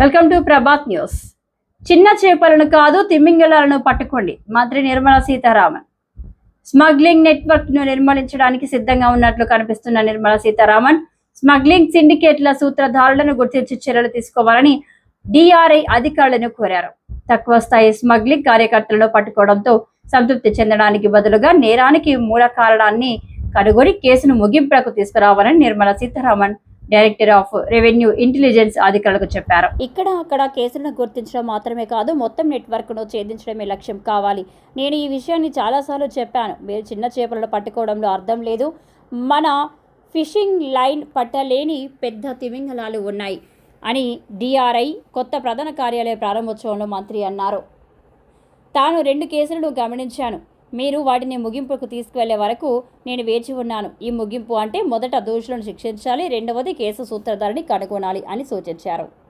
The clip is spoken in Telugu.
Welcome to Prabhat news. చిన్న చేపలను కాదు తిమ్మింగలాలను పట్టుకోండి. మంత్రి నిర్మలా సీతారామన్. స్మగ్లింగ్ నెట్వర్క్ను నిర్మూలించడానికి సిద్ధంగా ఉన్నట్లు కనిపిస్తున్న నిర్మలా సీతారామన్ స్మగ్లింగ్ సిండికేట్ల సూత్రధారులను గుర్తించి చర్యలు తీసుకోవాలని డిఆర్ఐ అధికారులను కోరారు. తక్కువ స్థాయి స్మగ్లింగ్ కార్యకర్తలను పట్టుకోవడంతో సంతృప్తి చెందడానికి బదులుగా నేరానికి మూల కారణాన్ని కనుగొని కేసును ముగింపులకు తీసుకురావాలని Nirmala Sitharaman director of revenue intelligence అధికారులకు చెప్పారు. ఇక్కడ అక్కడ కేసులను గుర్తించడం మాత్రమే కాదు మొత్తం నెట్వర్క్ను ఛేదించడమే లక్ష్యం కావాలి. నేను ఈ విషయాన్ని చాలాసార్లు చెప్పాను. మీరు చిన్న చేపలను పట్టుకోవడంలో అర్థం లేదు. మన ఫిషింగ్ లైన్ పట్టలేని పెద్ద తిమింగలాలు ఉన్నాయి అని డిఆర్ఐ కొత్త ప్రధాన కార్యాలయ ప్రారంభోత్సవంలో మంత్రి అన్నారు. తాను రెండు కేసులను గమనించాను. మీరు వాటిని ముగింపుకు తీసుకువెళ్ళే వరకు నేను వేచి ఉన్నాను. ఈ ముగింపు అంటే మొదట దోషులను శిక్షించాలి రెండవది కేసు సూత్రధారిని కనుగొనాలి అని సూచించారు.